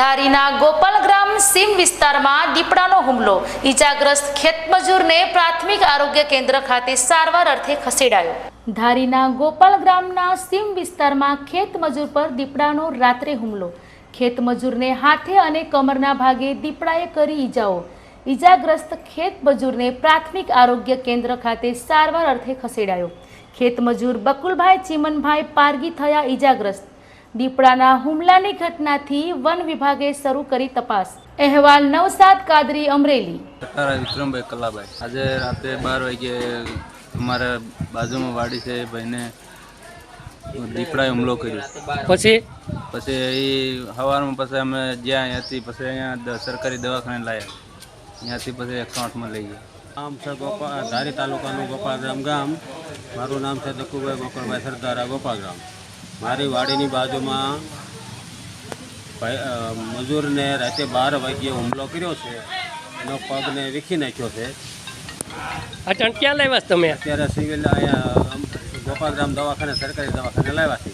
ધારીના ગોપાલગ્રામ સીમ વિસ્તારમાં દીપડાનો હુમલો. ઈજાગ્રસ્ત ખેતમજૂરને પ્રાથમિક આરોગ્ય કેન્દ્ર ખાતે સારવાર અર્થે ખસેડાયો. ધારીના ગોપાલગ્રામના સીમ વિસ્તારમાં ખેતમજૂર પર દીપડાનો રાત્રે હુમલો. ખેતમજૂરને હાથે અને કમરના ભાગે દીપડાએ કરી ઈજાઓ. ઈજાગ્રસ્ત ખેતમજૂરને પ્રાથમિક આરોગ્ય કેન્દ્ર ખાતે સારવાર અર્થે ખસેડાયો. ખેતમજૂર બકુલભાઈ ચીમનભાઈ પારગી થયા ઈજાગ્રસ્ત. દીપડાના હુમલાની ઘટનાથી વન વિભાગે શરૂ કરી તપાસ. અહેવાલ નવસાદ કાદરી અમરેલી. વિક્રમભાઈ કલાભાઈ આજે રાતે બાર વાગે અમારા બાજુમાં વાડી છે ભાઈને દીપડાએ હુમલો કર્યો. પછી? પછી એ સવારમાં પછી અમે જ્યાં અહીંયાથી પછી અહીંયા સરકારી દવાખાને લાવ્યા અહીંયાથી પછી એકસો આઠમાં લઈ ગયા. નામ છે ગોપા ધારી તાલુકાનું ગોપાલગ્રામ ગામ. મારું નામ છે દકુભાઈ ગોકળભાઈ સરદારા ગોપાલગ્રામ મારી વાડીની બાજુમાં મજૂરને રાતે બાર વાગ્યે હુમલો કર્યો છે. એનો પગને વીખી નાખ્યો છે. અચાનક ક્યાં લાવ્યા તમે? અત્યારે સિવિલ અહીંયા ગોપાલગ્રામ દવાખાને સરકારી દવાખાને લાવ્યા છે.